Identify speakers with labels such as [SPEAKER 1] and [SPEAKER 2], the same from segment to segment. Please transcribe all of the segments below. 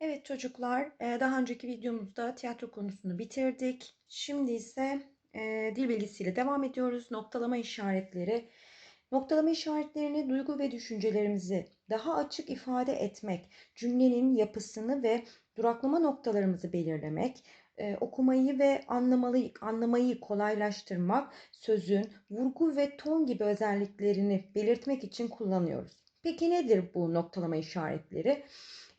[SPEAKER 1] Evet çocuklar, daha önceki videomuzda tiyatro konusunu bitirdik. Şimdi ise e, dil bilgisiyle devam ediyoruz. Noktalama işaretleri. Noktalama işaretlerini duygu ve düşüncelerimizi daha açık ifade etmek, cümlenin yapısını ve duraklama noktalarımızı belirlemek, okumayı ve anlamayı, anlamayı kolaylaştırmak, sözün vurgu ve ton gibi özelliklerini belirtmek için kullanıyoruz. Peki nedir bu noktalama işaretleri?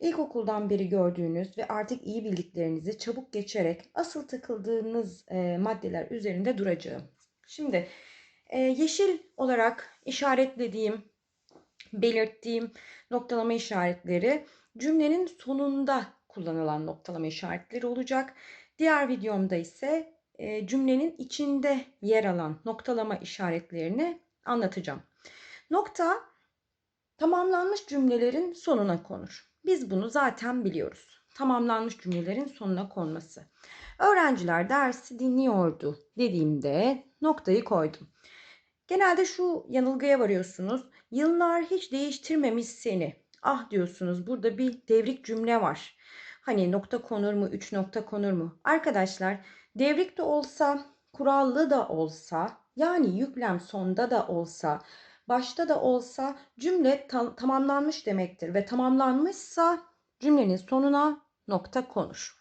[SPEAKER 1] İlkokuldan beri gördüğünüz ve artık iyi bildiklerinizi çabuk geçerek asıl takıldığınız e, maddeler üzerinde duracağım. Şimdi e, yeşil olarak işaretlediğim, belirttiğim noktalama işaretleri cümlenin sonunda kullanılan noktalama işaretleri olacak. Diğer videomda ise e, cümlenin içinde yer alan noktalama işaretlerini anlatacağım. Nokta tamamlanmış cümlelerin sonuna konur. Biz bunu zaten biliyoruz. Tamamlanmış cümlelerin sonuna konması. Öğrenciler dersi dinliyordu dediğimde noktayı koydum. Genelde şu yanılgıya varıyorsunuz. Yıllar hiç değiştirmemiş seni. Ah diyorsunuz burada bir devrik cümle var. Hani nokta konur mu, üç nokta konur mu? Arkadaşlar devrik de olsa, kurallı da olsa, yani yüklem sonda da olsa, başta da olsa cümle tam, tamamlanmış demektir ve tamamlanmışsa cümlenin sonuna nokta konur.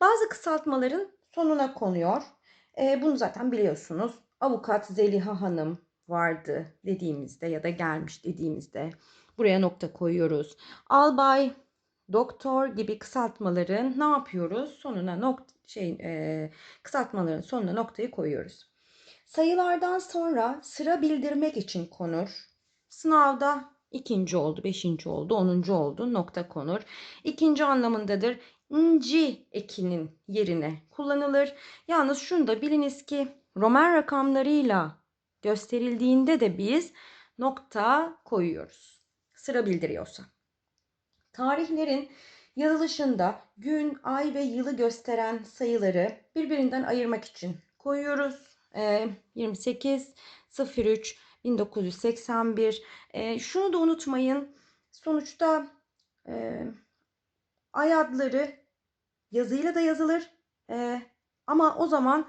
[SPEAKER 1] Bazı kısaltmaların sonuna konuyor. E, bunu zaten biliyorsunuz. Avukat Zeliha Hanım vardı dediğimizde ya da gelmiş dediğimizde buraya nokta koyuyoruz. Albay, doktor gibi kısaltmaların ne yapıyoruz? Sonuna nokta şey e, kısaltmaların sonuna noktayı koyuyoruz. Sayılardan sonra sıra bildirmek için konur. Sınavda ikinci oldu, beşinci oldu, onuncu oldu nokta konur. İkinci anlamındadır. İnci ekinin yerine kullanılır. Yalnız şunu da biliniz ki Roman rakamlarıyla gösterildiğinde de biz nokta koyuyoruz. Sıra bildiriyorsa. Tarihlerin yazılışında gün, ay ve yılı gösteren sayıları birbirinden ayırmak için koyuyoruz. 28 03 1981. E, şunu da unutmayın. Sonuçta e, ay adları yazıyla da yazılır. E, ama o zaman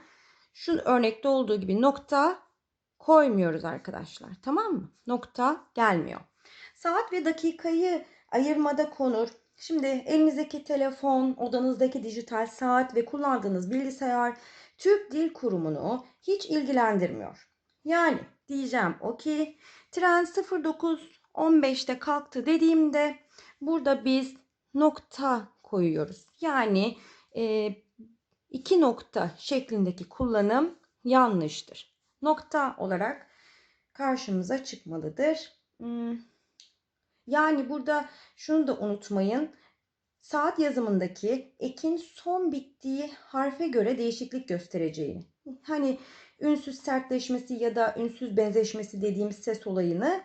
[SPEAKER 1] şu örnekte olduğu gibi nokta koymuyoruz arkadaşlar. Tamam mı? Nokta gelmiyor. Saat ve dakikayı ayırmada konur. Şimdi elinizdeki telefon, odanızdaki dijital saat ve kullandığınız bilgisayar Türk Dil Kurumu'nu hiç ilgilendirmiyor. Yani diyeceğim o ki tren 09.15'te kalktı dediğimde burada biz nokta koyuyoruz. Yani e, iki nokta şeklindeki kullanım yanlıştır. Nokta olarak karşımıza çıkmalıdır. Hmm. Yani burada şunu da unutmayın. Saat yazımındaki ekin son bittiği harfe göre değişiklik göstereceğini. Hani ünsüz sertleşmesi ya da ünsüz benzeşmesi dediğimiz ses olayını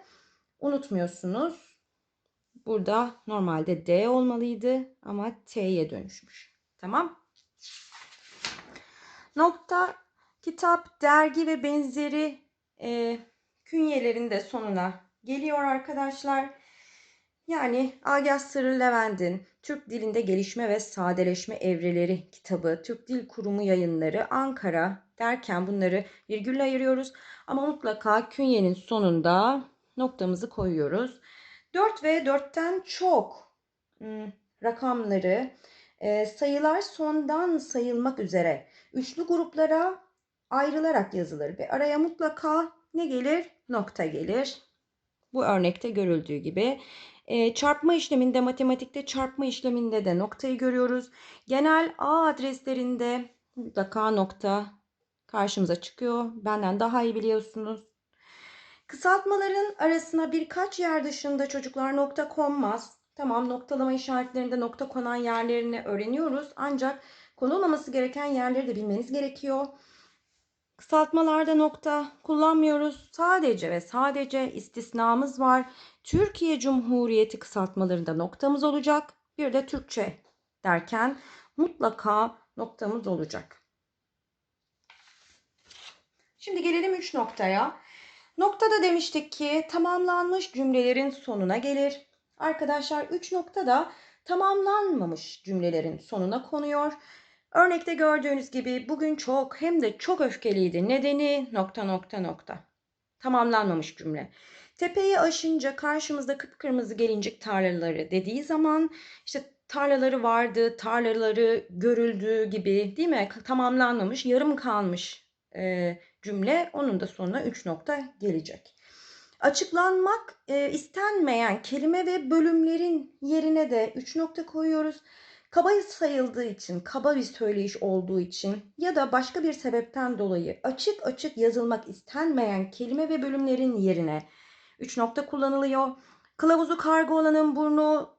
[SPEAKER 1] unutmuyorsunuz. Burada normalde D olmalıydı ama T'ye dönüşmüş. Tamam. Nokta, kitap, dergi ve benzeri e, künyelerin de sonuna geliyor arkadaşlar. Yani Agah Sırrı Levent'in Türk Dilinde Gelişme ve Sadeleşme Evreleri kitabı, Türk Dil Kurumu yayınları, Ankara derken bunları virgülle ayırıyoruz. Ama mutlaka künyenin sonunda noktamızı koyuyoruz. 4 ve 4'ten çok hmm, rakamları e, sayılar sondan sayılmak üzere üçlü gruplara ayrılarak yazılır ve araya mutlaka ne gelir? Nokta gelir. Bu örnekte görüldüğü gibi e, çarpma işleminde, matematikte çarpma işleminde de noktayı görüyoruz. Genel A adreslerinde mutlaka nokta karşımıza çıkıyor. Benden daha iyi biliyorsunuz. Kısaltmaların arasına birkaç yer dışında çocuklar nokta konmaz. Tamam noktalama işaretlerinde nokta konan yerlerini öğreniyoruz. Ancak konulmaması gereken yerleri de bilmeniz gerekiyor. Kısaltmalarda nokta kullanmıyoruz. Sadece ve sadece istisnamız var. Türkiye Cumhuriyeti kısaltmalarında noktamız olacak. Bir de Türkçe derken mutlaka noktamız olacak. Şimdi gelelim 3 noktaya. Noktada demiştik ki tamamlanmış cümlelerin sonuna gelir. Arkadaşlar 3 nokta da tamamlanmamış cümlelerin sonuna konuyor. Örnekte gördüğünüz gibi bugün çok hem de çok öfkeliydi. Nedeni nokta nokta nokta. Tamamlanmamış cümle. Tepeyi aşınca karşımızda kıpkırmızı gelincik tarlaları dediği zaman işte tarlaları vardı, tarlaları görüldüğü gibi değil mi? Tamamlanmamış, yarım kalmış e, cümle. Onun da sonuna 3 nokta gelecek. Açıklanmak e, istenmeyen kelime ve bölümlerin yerine de 3 nokta koyuyoruz. Kaba sayıldığı için, kaba bir söyleyiş olduğu için ya da başka bir sebepten dolayı açık açık yazılmak istenmeyen kelime ve bölümlerin yerine 3 nokta kullanılıyor. Kılavuzu kargo olanın burnu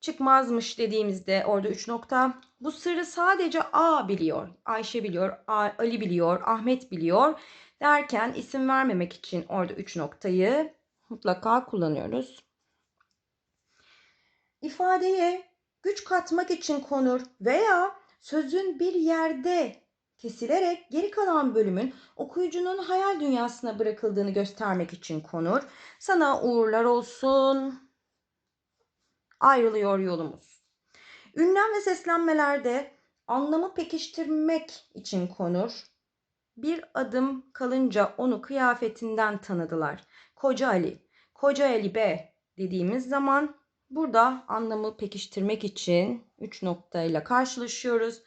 [SPEAKER 1] çıkmazmış dediğimizde orada 3 nokta. Bu sırrı sadece A biliyor. Ayşe biliyor, Ali biliyor, Ahmet biliyor derken isim vermemek için orada 3 noktayı mutlaka kullanıyoruz. İfadeye güç katmak için konur veya sözün bir yerde kesilerek geri kalan bölümün okuyucunun hayal dünyasına bırakıldığını göstermek için konur. Sana uğurlar olsun. Ayrılıyor yolumuz. Ünlem ve seslenmelerde anlamı pekiştirmek için konur. Bir adım kalınca onu kıyafetinden tanıdılar. Koca Ali, Koca Ali be dediğimiz zaman burada anlamı pekiştirmek için 3 noktayla karşılaşıyoruz.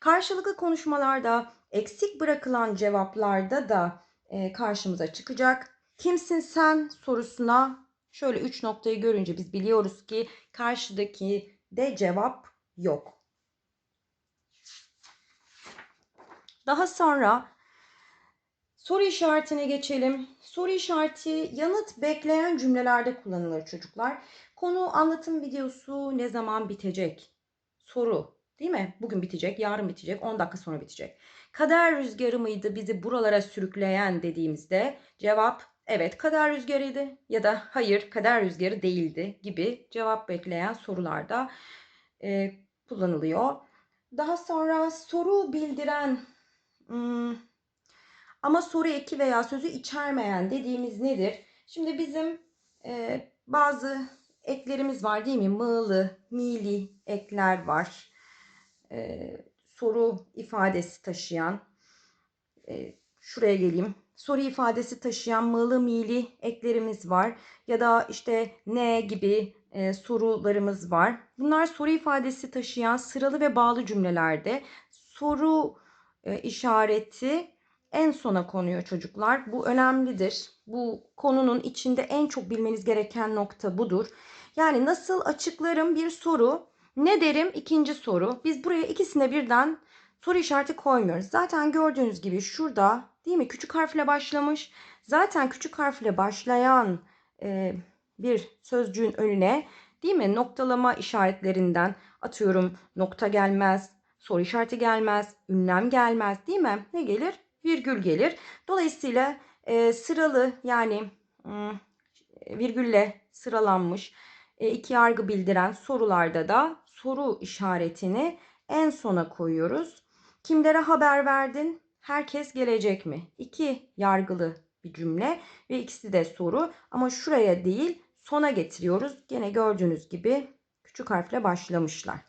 [SPEAKER 1] Karşılıklı konuşmalarda eksik bırakılan cevaplarda da e, karşımıza çıkacak. Kimsin sen sorusuna şöyle 3 noktayı görünce biz biliyoruz ki karşıdaki de cevap yok. Daha sonra soru işaretine geçelim. Soru işareti yanıt bekleyen cümlelerde kullanılır çocuklar. Konu anlatım videosu ne zaman bitecek? Soru Değil mi? Bugün bitecek, yarın bitecek, 10 dakika sonra bitecek. Kader rüzgarı mıydı bizi buralara sürükleyen dediğimizde cevap evet kader rüzgarıydı ya da hayır kader rüzgarı değildi gibi cevap bekleyen sorularda e, kullanılıyor. Daha sonra soru bildiren hmm, ama soru eki veya sözü içermeyen dediğimiz nedir? Şimdi bizim e, bazı eklerimiz var değil mi? Mığlı, mili ekler var e, soru ifadesi taşıyan e, şuraya geleyim. Soru ifadesi taşıyan mılı mili eklerimiz var ya da işte ne gibi e, sorularımız var. Bunlar soru ifadesi taşıyan sıralı ve bağlı cümlelerde soru e, işareti en sona konuyor çocuklar. Bu önemlidir. Bu konunun içinde en çok bilmeniz gereken nokta budur. Yani nasıl açıklarım bir soru ne derim? İkinci soru. Biz buraya ikisine birden soru işareti koymuyoruz. Zaten gördüğünüz gibi şurada değil mi? Küçük harfle başlamış. Zaten küçük harfle başlayan e, bir sözcüğün önüne değil mi? Noktalama işaretlerinden atıyorum nokta gelmez, soru işareti gelmez, ünlem gelmez değil mi? Ne gelir? Virgül gelir. Dolayısıyla e, sıralı yani e, virgülle sıralanmış iki yargı bildiren sorularda da soru işaretini en sona koyuyoruz. Kimlere haber verdin? Herkes gelecek mi? İki yargılı bir cümle ve ikisi de soru ama şuraya değil sona getiriyoruz. Gene gördüğünüz gibi küçük harfle başlamışlar.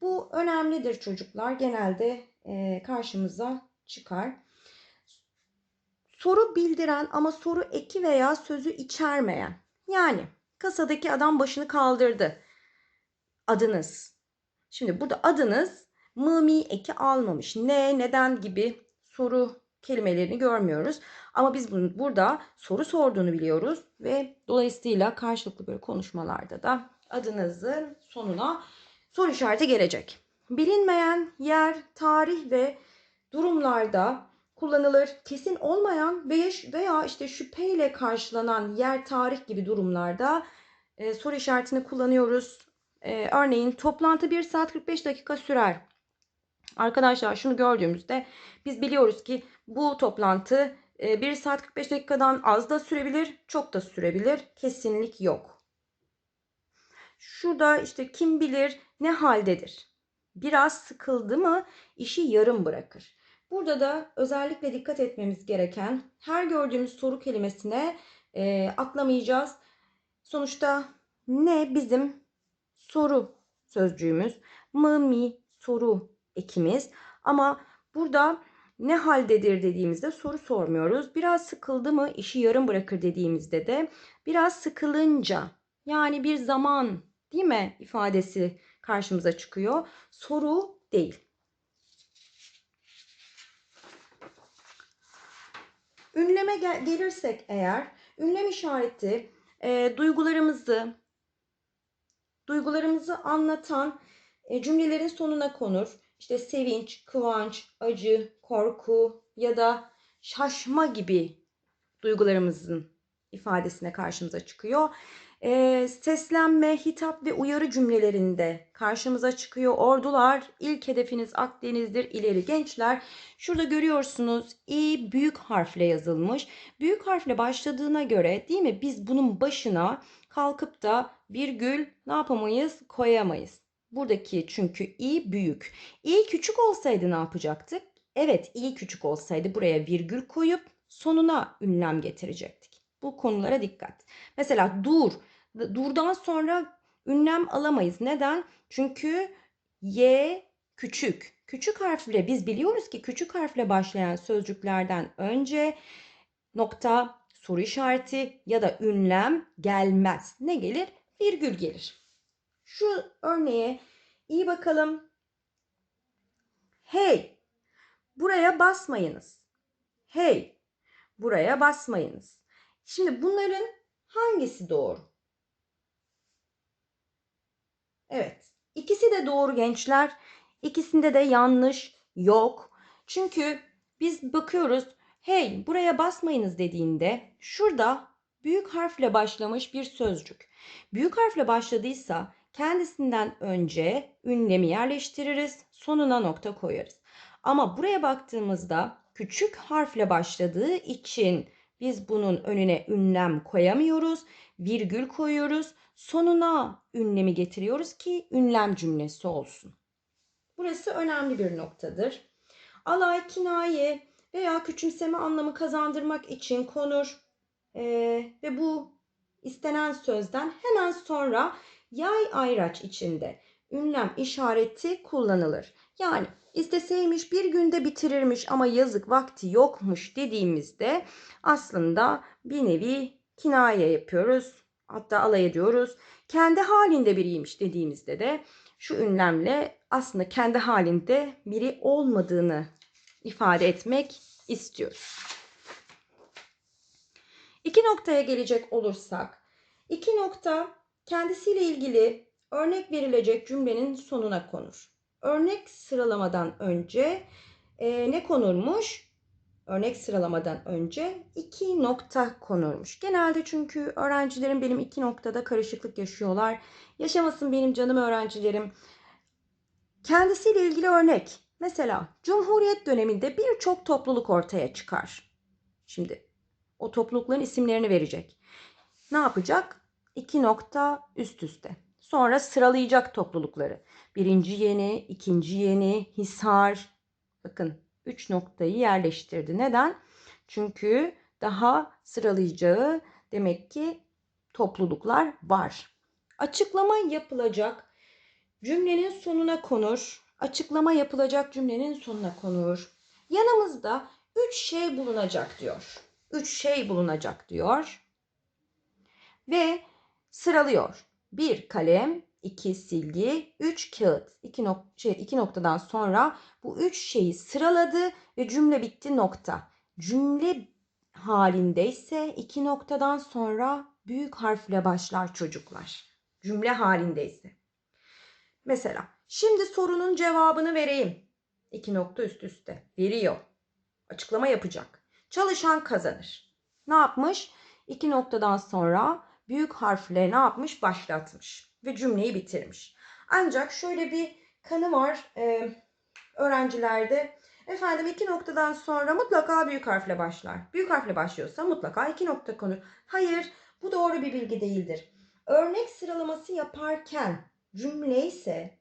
[SPEAKER 1] Bu önemlidir çocuklar. Genelde e, karşımıza çıkar. Soru bildiren ama soru eki veya sözü içermeyen. Yani kasadaki adam başını kaldırdı. Adınız. Şimdi burada adınız mı mi eki almamış. Ne, neden gibi soru kelimelerini görmüyoruz. Ama biz bunu burada soru sorduğunu biliyoruz ve dolayısıyla karşılıklı böyle konuşmalarda da adınızın sonuna soru işareti gelecek. Bilinmeyen yer, tarih ve durumlarda kullanılır. Kesin olmayan veya işte şüpheyle karşılanan yer, tarih gibi durumlarda e, soru işaretini kullanıyoruz. Ee, örneğin toplantı 1 saat 45 dakika sürer. Arkadaşlar şunu gördüğümüzde biz biliyoruz ki bu toplantı 1 e, saat 45 dakikadan az da sürebilir, çok da sürebilir. Kesinlik yok. Şurada işte kim bilir ne haldedir. Biraz sıkıldı mı işi yarım bırakır. Burada da özellikle dikkat etmemiz gereken her gördüğümüz soru kelimesine e, atlamayacağız. Sonuçta ne bizim soru sözcüğümüz. Mı, mi, soru ekimiz. Ama burada ne haldedir dediğimizde soru sormuyoruz. Biraz sıkıldı mı işi yarım bırakır dediğimizde de biraz sıkılınca yani bir zaman değil mi ifadesi karşımıza çıkıyor. Soru değil. Ünleme gel- gelirsek eğer ünlem işareti e, duygularımızı duygularımızı anlatan e, cümlelerin sonuna konur. İşte sevinç, kıvanç, acı, korku ya da şaşma gibi duygularımızın ifadesine karşımıza çıkıyor. E, seslenme, hitap ve uyarı cümlelerinde karşımıza çıkıyor. Ordular ilk hedefiniz Akdeniz'dir ileri gençler. Şurada görüyorsunuz i büyük harfle yazılmış. Büyük harfle başladığına göre değil mi biz bunun başına kalkıp da virgül ne yapamayız koyamayız. Buradaki çünkü i büyük. i küçük olsaydı ne yapacaktık? Evet i küçük olsaydı buraya virgül koyup sonuna ünlem getirecektik. Bu konulara dikkat. Mesela dur. Durdan sonra ünlem alamayız. Neden? Çünkü y küçük. Küçük harfle biz biliyoruz ki küçük harfle başlayan sözcüklerden önce nokta, soru işareti ya da ünlem gelmez. Ne gelir? Virgül gelir. Şu örneğe iyi bakalım. Hey, buraya basmayınız. Hey, buraya basmayınız. Şimdi bunların hangisi doğru? Evet, ikisi de doğru gençler. İkisinde de yanlış yok. Çünkü biz bakıyoruz hey buraya basmayınız dediğinde şurada büyük harfle başlamış bir sözcük. Büyük harfle başladıysa kendisinden önce ünlemi yerleştiririz, sonuna nokta koyarız. Ama buraya baktığımızda küçük harfle başladığı için biz bunun önüne ünlem koyamıyoruz, virgül koyuyoruz, sonuna ünlemi getiriyoruz ki ünlem cümlesi olsun. Burası önemli bir noktadır. Alay, kinaye veya küçümseme anlamı kazandırmak için konur ee, ve bu istenen sözden hemen sonra yay ayraç içinde ünlem işareti kullanılır. Yani isteseymiş bir günde bitirirmiş ama yazık vakti yokmuş dediğimizde aslında bir nevi kinaye yapıyoruz. Hatta alay ediyoruz. Kendi halinde biriymiş dediğimizde de şu ünlemle aslında kendi halinde biri olmadığını ifade etmek istiyoruz. İki noktaya gelecek olursak, iki nokta kendisiyle ilgili örnek verilecek cümlenin sonuna konur. Örnek sıralamadan önce e, ne konurmuş? Örnek sıralamadan önce iki nokta konurmuş. Genelde çünkü öğrencilerim benim iki noktada karışıklık yaşıyorlar. Yaşamasın benim canım öğrencilerim. Kendisiyle ilgili örnek. Mesela Cumhuriyet döneminde birçok topluluk ortaya çıkar. Şimdi o toplulukların isimlerini verecek. Ne yapacak? İki nokta üst üste. Sonra sıralayacak toplulukları. Birinci yeni, ikinci yeni, Hisar. Bakın üç noktayı yerleştirdi. Neden? Çünkü daha sıralayacağı demek ki topluluklar var. Açıklama yapılacak cümlenin sonuna konur. Açıklama yapılacak cümlenin sonuna konur. Yanımızda üç şey bulunacak diyor. Üç şey bulunacak diyor. Ve sıralıyor. Bir kalem, iki silgi, üç kağıt. İki, nok şey, iki noktadan sonra bu üç şeyi sıraladı ve cümle bitti nokta. Cümle halindeyse iki noktadan sonra büyük harfle başlar çocuklar. Cümle halindeyse. Mesela şimdi sorunun cevabını vereyim. İki nokta üst üste. Veriyor. Açıklama yapacak. Çalışan kazanır. Ne yapmış? İki noktadan sonra büyük harfle ne yapmış? Başlatmış. Ve cümleyi bitirmiş. Ancak şöyle bir kanı var e, öğrencilerde. Efendim iki noktadan sonra mutlaka büyük harfle başlar. Büyük harfle başlıyorsa mutlaka iki nokta konur. Hayır bu doğru bir bilgi değildir. Örnek sıralaması yaparken cümle ise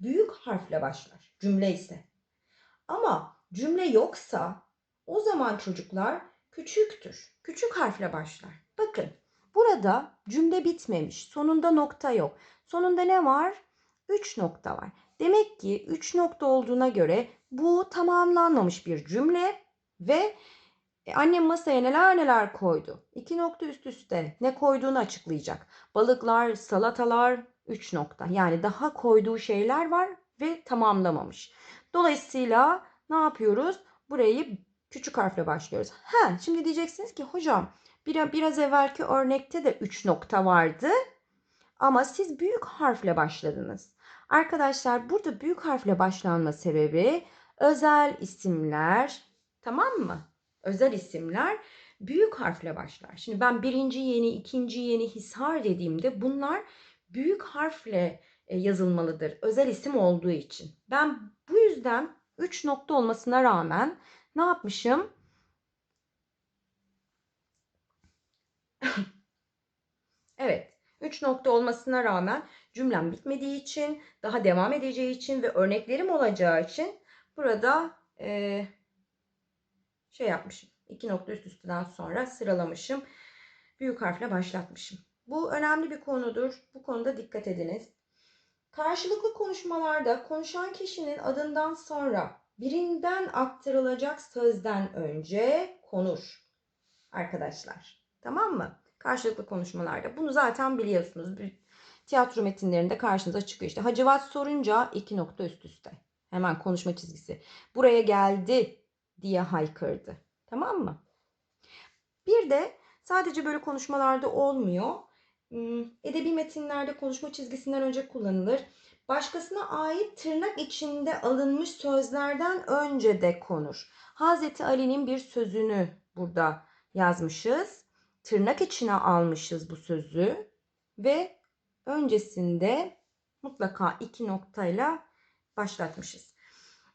[SPEAKER 1] büyük harfle başlar. Cümle ise. Ama cümle yoksa o zaman çocuklar küçüktür. Küçük harfle başlar. Bakın burada cümle bitmemiş. Sonunda nokta yok. Sonunda ne var? 3 nokta var. Demek ki 3 nokta olduğuna göre bu tamamlanmamış bir cümle ve e, annem masaya neler neler koydu. 2 nokta üst üste ne koyduğunu açıklayacak. Balıklar, salatalar 3 nokta. Yani daha koyduğu şeyler var ve tamamlamamış. Dolayısıyla ne yapıyoruz? Burayı küçük harfle başlıyoruz. Ha, şimdi diyeceksiniz ki hocam bir, biraz evvelki örnekte de 3 nokta vardı. Ama siz büyük harfle başladınız. Arkadaşlar burada büyük harfle başlanma sebebi özel isimler tamam mı? Özel isimler büyük harfle başlar. Şimdi ben birinci yeni, ikinci yeni Hisar dediğimde bunlar büyük harfle e, yazılmalıdır. Özel isim olduğu için. Ben bu yüzden 3 nokta olmasına rağmen ne yapmışım? evet. 3 nokta olmasına rağmen cümlem bitmediği için, daha devam edeceği için ve örneklerim olacağı için burada e, şey yapmışım. 2 nokta üst üsteden sonra sıralamışım. Büyük harfle başlatmışım. Bu önemli bir konudur. Bu konuda dikkat ediniz. Karşılıklı konuşmalarda konuşan kişinin adından sonra birinden aktarılacak sözden önce konur. Arkadaşlar. Tamam mı? Karşılıklı konuşmalarda. Bunu zaten biliyorsunuz. Tiyatro metinlerinde karşınıza çıkıyor. İşte Hacivat sorunca iki nokta üst üste. Hemen konuşma çizgisi. Buraya geldi diye haykırdı. Tamam mı? Bir de sadece böyle konuşmalarda olmuyor. Hmm, edebi metinlerde konuşma çizgisinden önce kullanılır. Başkasına ait tırnak içinde alınmış sözlerden önce de konur. Hazreti Ali'nin bir sözünü burada yazmışız. Tırnak içine almışız bu sözü ve öncesinde mutlaka iki noktayla başlatmışız.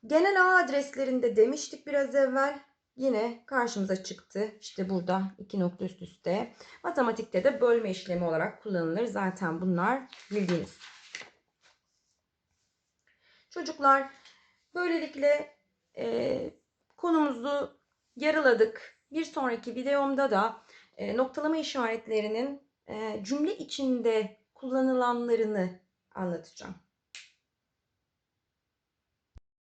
[SPEAKER 1] Genel ağ adreslerinde demiştik biraz evvel. Yine karşımıza çıktı. İşte burada iki nokta üst üste. Matematikte de bölme işlemi olarak kullanılır. Zaten bunlar bildiğiniz. Çocuklar böylelikle e, konumuzu yarıladık. Bir sonraki videomda da e, noktalama işaretlerinin e, cümle içinde kullanılanlarını anlatacağım.